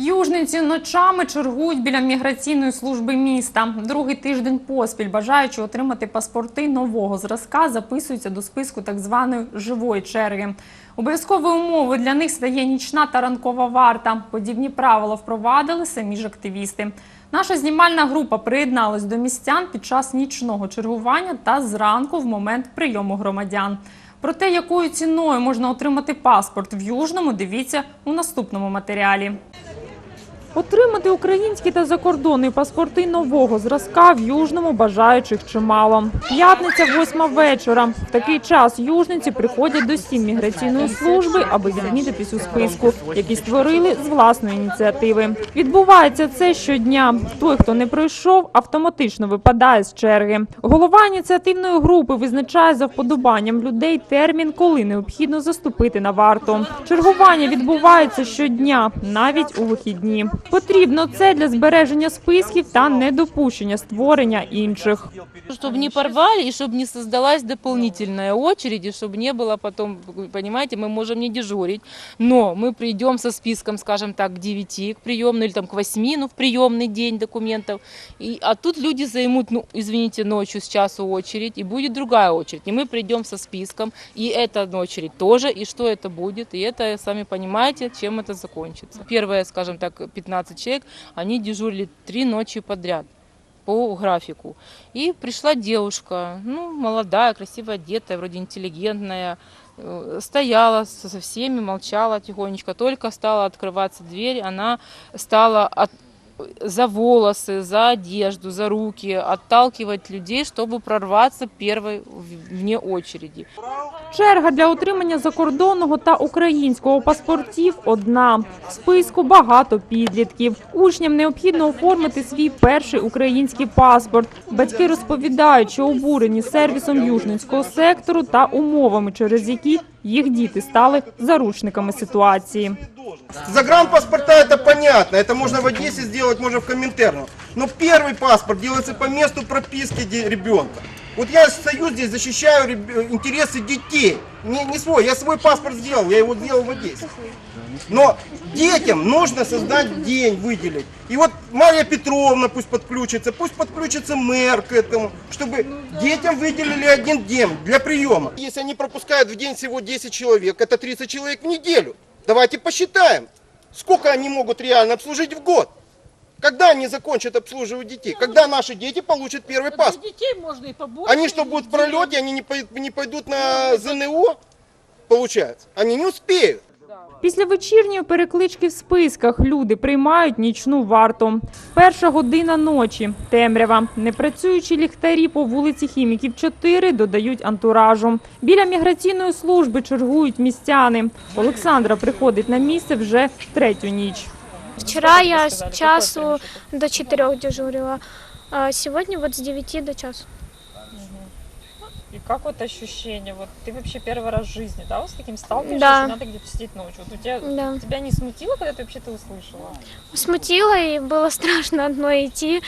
Южниці ночами чергують біля міграційної служби міста. Другий тиждень поспіль бажаючи отримати паспорти нового зразка, записуються до списку так званої живої черги. Обов'язковою умовою для них стає нічна та ранкова варта. Подібні правила впровадили самі ж активісти. Наша знімальна група приєдналась до містян під час нічного чергування та зранку в момент прийому громадян. Про те, якою ціною можна отримати паспорт в Южному, дивіться у наступному матеріалі. Отримати українські та закордонні паспорти нового зразка в Южному бажаючих чимало. П'ятниця, восьма вечора. В такий час южниці приходять до стін міграційної служби, аби відмітитись у списку, який створили з власної ініціативи. Відбувається це щодня. Той, хто не пройшов, автоматично випадає з черги. Голова ініціативної групи визначає за вподобанням людей термін, коли необхідно заступити на варту. Чергування відбувається щодня, навіть у вихідні. Потрібно це для збереження списків та недопущення створення інших. Чтобы не порвали и чтобы не создалась дополнительная очередь, и чтобы не было потом, вы понимаете, мы можем не дежурить, но мы придем со списком, скажем так, к 9 к приемной или там к 8, ну, в приемный день документов, и, а тут люди займут, ну, извините, ночью с часу очередь, и будет другая очередь, и мы придем со списком, и эта очередь тоже, и что это будет, и это, сами понимаете, чем это закончится. Первые, скажем так, 15 человек, они дежурили три ночи подряд по графику. И пришла девушка, ну, молодая, красиво одетая, вроде интеллигентная, э, стояла со всеми, молчала тихонечко. Только стала открываться дверь, она стала от- за волосы, за одежду, за руки отталкивать людей, чтобы прорваться первой вне очереди. Черга для отримання закордонного та українського паспортів одна. В списку багато підлітків. Учням необхідно оформити свій перший український паспорт. Батьки розповідають, що обурені сервісом южницького сектору та умовами, через які їх діти стали заручниками ситуації. Загранпаспорта это понятно, это можно в Одессе сделать, можно в Коминтерну. Но первый паспорт делается по месту прописки ребенка. Вот я стою здесь, защищаю интересы детей. Не, не свой, я свой паспорт сделал, я его сделал в Одессе. Но детям нужно создать день, выделить. И вот Марья Петровна пусть подключится, пусть подключится мэр к этому, чтобы детям выделили один день для приема. Если они пропускают в день всего 10 человек, это 30 человек в неделю. Давайте посчитаем, сколько они могут реально обслужить в год. Когда они закончат обслуживать детей? Когда наши дети получат первый паспорт? Детей можно и побольше. Они что, будут в пролете, они не пой- не пойдут на ЗНО? Получается. Они не успеют. Після вечірньої переклички в списках люди приймають нічну варту. Перша година ночі. Темрява. Непрацюючі ліхтарі по вулиці Хіміків 4 додають антуражу. Біля міграційної служби чергують містяни. Олександра приходить на місце вже третю ніч. Вчера я с часу до четырех дежурила, а сегодня вот с 9 до часу. И как вот ощущение? Вот ты вообще первый раз в жизни, да, вот с таким сталкиваешься, Да. надо где-то сидеть ночью. Вот у тебя, Да. тебя не смутило, когда ты вообще это услышала? Смутило и было страшно одной идти.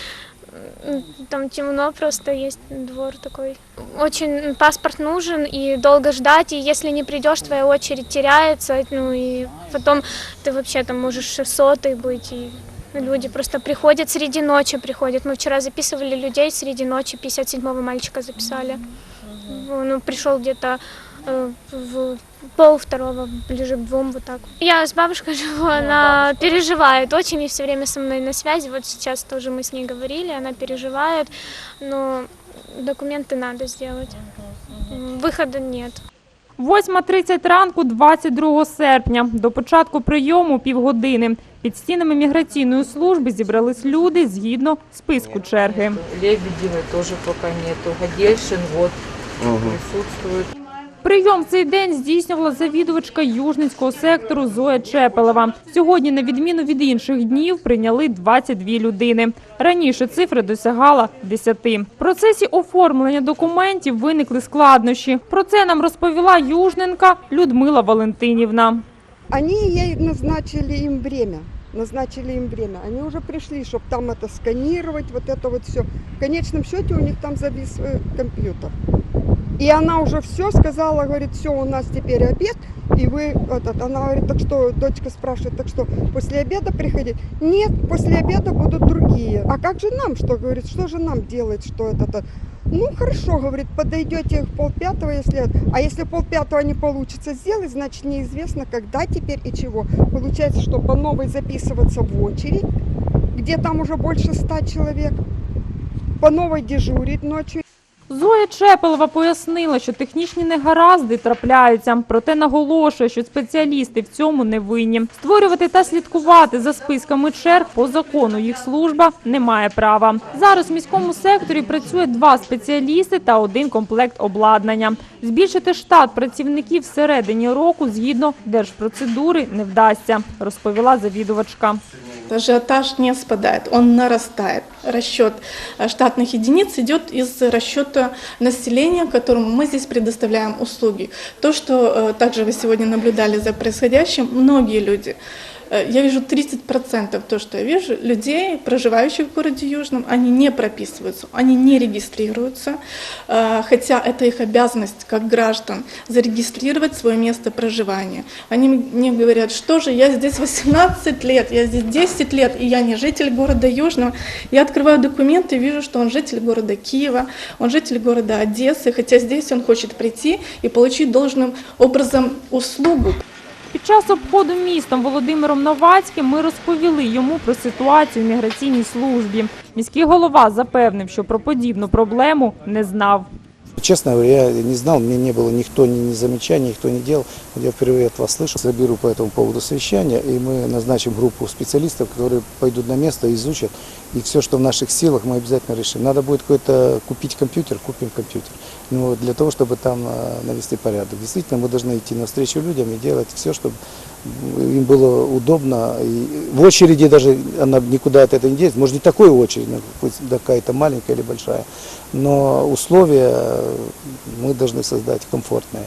Там темно, просто есть двор такой. Очень паспорт нужен и долго ждать, и если не придешь, твоя очередь теряется, ну и потом ты вообще там можешь сотой быть, и люди просто приходят среди ночи, приходят. Мы вчера записывали людей среди ночи, 57-го мальчика записали. Он ну, пришел где-то э, в пол второго, ближе к двум, вот так. Я с бабушкой живу, она переживает очень и все время со мной на связи. Вот сейчас тоже мы с ней говорили, она переживает, но документы надо сделать. М, Выхода нет. 8.30 ранку 22 серпня. До початку прийому півгодини. Під стінами міграційної служби зібрались люди згідно списку черги. Лебедевой тоже пока нету, Гадельшин вот присутствует. Прийом в цей день здійснювала завідувачка Южницького сектору Зоя Чепелева. Сьогодні, на відміну від інших днів, прийняли 22 людини. Раніше цифра досягала 10. В процесі оформлення документів виникли складнощі. Про це нам розповіла южненка Людмила Валентинівна. Они ей назначили им время. Назначили им время. Они уже пришли, чтобы там это сканировать, вот это вот все. В конечном счете у них там завис э, компьютер. И она уже все сказала, говорит, все, у нас теперь обед, и вы, этот, она говорит, так что, дочка спрашивает, так что, после обеда приходить? Нет, после обеда будут другие. А как же нам, что, говорит, что же нам делать, что это-то? Ну, хорошо, говорит, подойдете в полпятого, если... А если полпятого не получится сделать, значит, неизвестно, когда теперь и чего. Получается, что по новой записываться в очередь, где там уже больше ста человек, по новой дежурить ночью. Зоя Чепелова пояснила, що технічні негаразди трапляються, проте наголошує, що спеціалісти в цьому не винні. Створювати та слідкувати за списками черг по закону їх служба не має права. Зараз в міському секторі працює два спеціалісти та один комплект обладнання. Збільшити штат працівників всередині року згідно держпроцедури не вдасться, розповіла завідувачка Ажиотаж не спадает, он нарастает. Расчет э, штатных единиц идет из расчета населения, которому мы здесь предоставляем услуги. То, что э, также вы сегодня наблюдали за происходящим, многие люди, э, я вижу 30% то, что я вижу, людей, проживающих в городе Южном, они не прописываются, они не регистрируются, э, хотя это их обязанность как граждан зарегистрировать свое место проживания. Они мне говорят, что же, я здесь 18 лет, я здесь 10 лет, и я не житель города Южного. Я открываю документы и вижу, что он житель города Киева, он житель города Одессы, хотя здесь он хочет прийти и получить должным образом услугу. Під час обходу містом Володимиром Новацьким ми розповіли йому про ситуацію в міграційній службі. Міський голова запевнив, що про подібну проблему не знав. Честно говоря, я не знал, мне не было никто ни, ни замечаний, никто не делал. Я впервые от вас слышу. Заберу по этому поводу совещание, и мы назначим группу специалистов, которые пойдут на место, изучат. И все, что в наших силах, мы обязательно решим. Надо будет какой-то купить компьютер, купим компьютер. Ну, вот для того, чтобы там э, навести порядок. Действительно, мы должны идти навстречу людям и делать все, чтобы им было удобно. И в очереди даже она никуда от этого не денется. Может, не такой очередь, но хоть какая-то маленькая или большая. Но условия э, мы должны создать комфортные.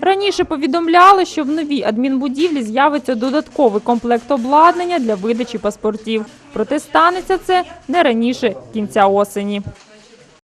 Раніше повідомляли, що в новій адмінбудівлі з'явиться додатковий комплект обладнання для видачі паспортів. Проте станеться це не раніше кінця осені.